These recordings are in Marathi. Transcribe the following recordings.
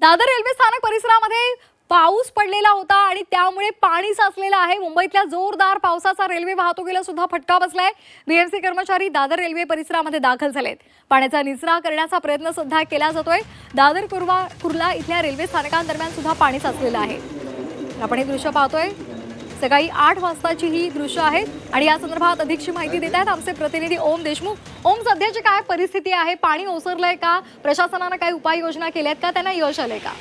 दादर रेल्वे स्थानक परिसरामध्ये पाऊस पडलेला होता आणि त्यामुळे पाणी साचलेलं आहे. मुंबईतल्या जोरदार पावसाचा रेल्वे वाहतुकीला सुद्धा फटका बसलाय. बीएमसी कर्मचारी दादर रेल्वे परिसरामध्ये दाखल झालेत. पाण्याचा निचरा करण्याचा प्रयत्न सुद्धा केला जातोय. दादर कुर्वा कुर्ला इथल्या रेल्वे स्थानकांदरम्यान सुद्धा पाणी साचलेलं आहे. आपण हे दृश्य पाहतोय. सकाळी आठ वाजताची ही दृश्य आहेत. आणि या संदर्भात अधिकची माहिती देत आहेत आमचे प्रतिनिधी ओम देशमुख. ओम सध्याची काय परिस्थिती आहे? पाणी ओसरलंय का? प्रशासनानं काही उपाययोजना केल्यात का? त्यांना यश आलंय का?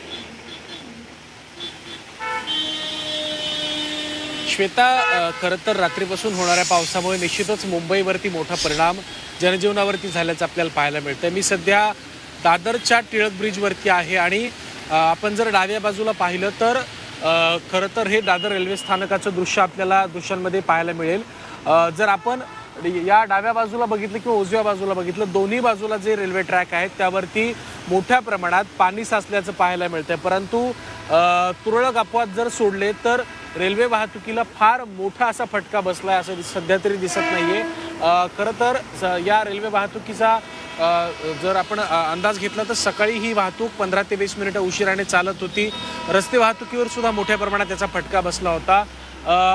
श्वेता खरं तर रात्रीपासून होणाऱ्या पावसामुळे निश्चितच मुंबईवरती मोठा परिणाम जनजीवनावरती झाल्याचं आपल्याला पाहायला मिळतं मी सध्या दादरच्या टिळक ब्रिजवरती आहे आणि आपण जर डाव्या बाजूला पाहिलं तर खरं तर हे दादर रेल्वे स्थानकाचं दृश्य आपल्याला दृश्यांमध्ये पाहायला मिळेल. जर आपण या डाव्या बाजूला बघितलं किंवा उजव्या बाजूला बघितलं दोन्ही बाजूला जे रेल्वे ट्रॅक आहेत त्यावरती मोठ्या प्रमाणात पाणी साचल्याचं पाहायला मिळतंय. परंतु तुरळक अपवाद जर सोडले तर रेल्वे वाहतुकीला फार मोठा असा फटका बसलाय असं सध्या तरी दिसत नाहीये. आहे खरं तर स- या रेल्वे वाहतुकीचा जर आपण अंदाज घेतला तर सकाळी ही वाहतूक पंधरा ते वीस मिनिटं उशिराने चालत होती. रस्ते वाहतुकीवर सुद्धा मोठ्या प्रमाणात त्याचा फटका बसला होता.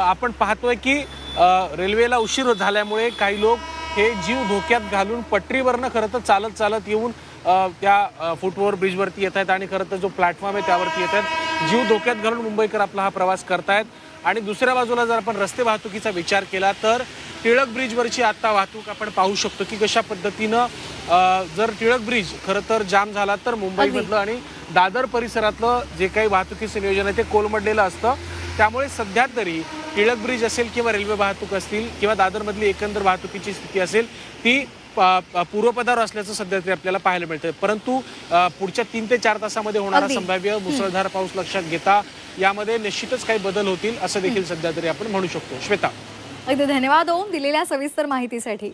आपण पाहतोय की रेल्वेला उशीर झाल्यामुळे काही लोक हे जीव धोक्यात घालून पटरीवरनं खरं तर चालत चालत येऊन त्या अ, फुटओव्हर ब्रिजवरती येत आहेत आणि खरं तर जो प्लॅटफॉर्म आहे त्यावरती येत आहेत. जीव धोक्यात घालून मुंबईकर आपला हा प्रवास करतायत. आणि दुसऱ्या बाजूला जर आपण रस्ते वाहतुकीचा विचार केला तर टिळक ब्रिजवरची आत्ता वाहतूक आपण पाहू शकतो की कशा पद्धतीनं जर टिळक ब्रिज खरं तर जाम झाला तर मुंबईमधलं आणि दादर परिसरातलं जे काही वाहतुकीचं नियोजन आहे ते कोलमडलेलं असतं. त्यामुळे सध्या तरी टिळक ब्रिज असेल किंवा रेल्वे वाहतूक असतील किंवा दादरमधली एकंदर वाहतुकीची स्थिती असेल ती पूर्वपदावर असल्याचं सध्या तरी आपल्याला पाहायला मिळतं परंतु पुढच्या तीन ते चार तासामध्ये होणारा. संभाव्य मुसळधार पाऊस लक्षात घेता यामध्ये निश्चितच काही बदल होतील असं देखील सध्या तरी आपण म्हणू शकतो. श्वेता. अगदी धन्यवाद ओम दिलेल्या सविस्तर माहितीसाठी.